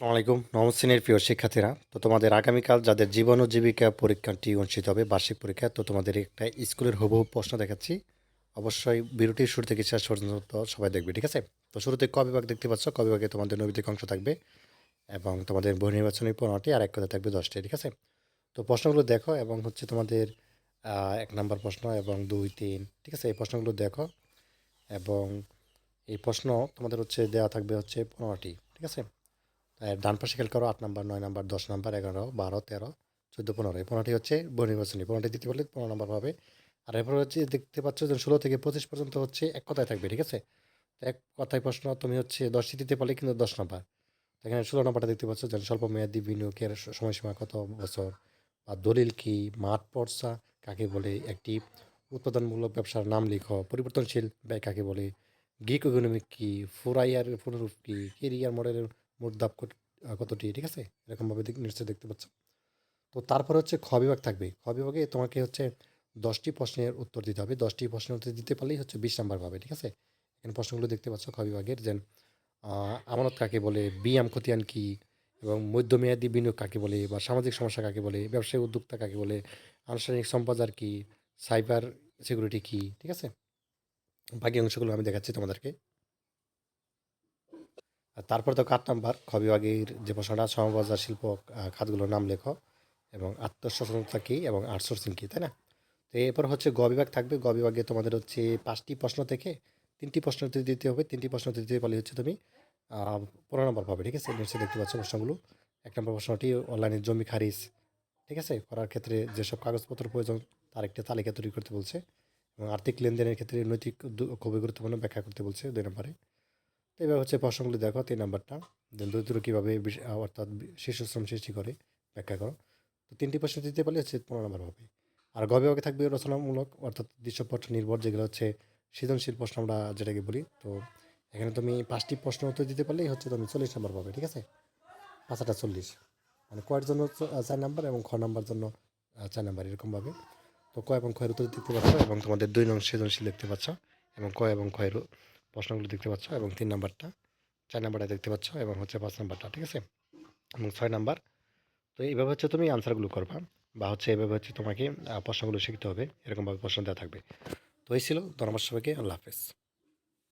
আসসালামাইকুম নবম শ্রেণির প্রিয় শিক্ষার্থীরা, তো তোমাদের আগামীকাল যাদের জীবন ও জীবিকা পরীক্ষাটি অনুষ্ঠিত হবে, বার্ষিক পরীক্ষা, তো তোমাদের একটা স্কুলের হুবহু প্রশ্ন দেখাচ্ছি। অবশ্যই বিরতির শুরু থেকে শেষ পর্যন্ত সবাই দেখবে, ঠিক আছে? তো শুরুতে ক বিভাগ দেখতে পাচ্ছ? ক বিভাগে তোমাদের নৈবিতিক অংশ থাকবে এবং তোমাদের বহু নির্বাচনী পনেরোটি আর এক কথা থাকবে দশটি, ঠিক আছে? তো প্রশ্নগুলো দেখো এবং হচ্ছে তোমাদের এক নাম্বার প্রশ্ন এবং দুই, তিন, ঠিক আছে? এই প্রশ্নগুলো দেখো এবং এই প্রশ্ন তোমাদের হচ্ছে দেওয়া থাকবে হচ্ছে পনেরোটি, ঠিক আছে? ডান পাশে খেয়াল করো, আট নাম্বার, নয় নাম্বার, দশ নাম্বার, এগারো, বারো, তেরো, চোদ্দ, পনেরো। এই পনেরোটি হচ্ছে বহু নির্বাচনী পনেরোটি দিতে পারলে পনেরো নাম্বার পাবে আর এরপর হচ্ছে দেখতে পাচ্ছ যে ষোলো থেকে পঁচিশ পর্যন্ত হচ্ছে এক কথায় থাকবে, ঠিক আছে? এক কথায় প্রশ্ন, তুমি হচ্ছে দশটি দিতে পারলে কিন্তু দশ নাম্বার। এখানে ষোলো নাম্বারটা দেখতে পাচ্ছ যে স্বল্প মেয়াদি বিনিয়োগের সময়সীমা কত বছর? বা দলিল কি? মাঠ পর্সা কাকে বলে একটি উৎপাদনমূলক ব্যবসার নাম লিখো। পরিবর্তনশীল ব্যয় কাকে বলে? গিক ইকোনমিক কি? ফুরাইয়ার পুনরূপ কি? কেরিয়ার মডেলের মোট দাপ কতটি, ঠিক আছে? এরকমভাবে নিশ্চয়ই দেখতে পাচ্ছ। তো তারপর হচ্ছে খ বিভাগ থাকবে। খ বিভাগে তোমাকে হচ্ছে দশটি প্রশ্নের উত্তর দিতে হবে। দশটি প্রশ্নের উত্তর দিতে পারলেই হচ্ছে বিশ নাম্বার পাবে, ঠিক আছে? এখানে প্রশ্নগুলো দেখতে পাচ্ছ খ বিভাগের। যে আমানত কাকে বলে, বিয়াম খতিয়ান কি? এবং মধ্যমেয়াদী বিনিয়োগ কাকে বলে? বা সামাজিক সমস্যা কাকে বলে? ব্যবসায়িক উদ্যোক্তা কাকে বলে? আনুষ্ঠানিক সম্পদার কী? সাইবার সিকিউরিটি কী? ঠিক আছে? বাকি অংশগুলো আমি দেখাচ্ছি তোমাদেরকে। তারপর তো আট নাম্বার খ বিভাগের যে প্রশ্নটা, সমবাজার শিল্প খাতগুলোর নাম লেখো, এবং আত্মসচেতনতা কী এবং আউটসোর্সিং কী, তাই না? তো এরপর হচ্ছে গ বিভাগ থাকবে। গ বিভাগে তোমাদের হচ্ছে পাঁচটি প্রশ্ন থেকে তিনটি প্রশ্ন দিতে হবে। তিনটি প্রশ্ন দিতে পারলে হচ্ছে তুমি পনেরো নম্বর পাবে, ঠিক আছে? নিশ্চয়ই দেখতে পাচ্ছ প্রশ্নগুলো। এক নম্বর প্রশ্নটি, অনলাইনে জমি খারিজ, ঠিক আছে? করার ক্ষেত্রে যেসব কাগজপত্র প্রয়োজন, তার একটা তালিকা তৈরি করতে বলছে, এবং আর্থিক লেনদেনের ক্ষেত্রে নৈতিক খুবই গুরুত্বপূর্ণ ব্যাখ্যা করতে বলছে দুই নম্বরে। তো এবার হচ্ছে প্রশ্নগুলি দেখো, তিন নাম্বারটা। দেন দরিদ্র কীভাবে অর্থাৎ শিশু শ্রম সৃষ্টি করে ব্যাখ্যা করো। তো তিনটি প্রশ্ন দিতে পারলে হচ্ছে পনেরো নম্বর হবে। আর গ থাকবে রচনামূলক, অর্থাৎ দৃশ্যপত্র নির্ভর, যেগুলো হচ্ছে সৃজনশীল প্রশ্ন আমরা যেটাকে বলি। তো এখানে তুমি পাঁচটি প্রশ্ন উত্তর দিতে পারলেই হচ্ছে তুমি চল্লিশ নম্বর পাবে, ঠিক আছে? পাঁচটা চল্লিশ। মানে কয়ের জন্য চার নাম্বার এবং খ নাম্বার জন্য চার নাম্বার এরকমভাবে তো ক এবং খয়ের উত্তর দিতে পাচ্ছ এবং তোমাদের দুই নং সৃজনশীল দেখতে পাচ্ছ এবং ক এবং উ- প্রশ্নগুলো দেখতে পাচ্ছ এবং তিন নাম্বারটা, চার নাম্বারটা দেখতে পাচ্ছ এবং হচ্ছে পাঁচ নাম্বারটা, ঠিক আছে? এবং ছয় নাম্বার, তো এইভাবে হচ্ছে তুমি আনসারগুলো করবা বা হচ্ছে এভাবে হচ্ছে তোমাকে প্রশ্নগুলো শিখতে হবে, এরকমভাবে প্রশ্ন দেওয়া থাকবে। তো এই ছিল, ধন্যবাদ সবাইকে, আল্লাহ হাফেজ।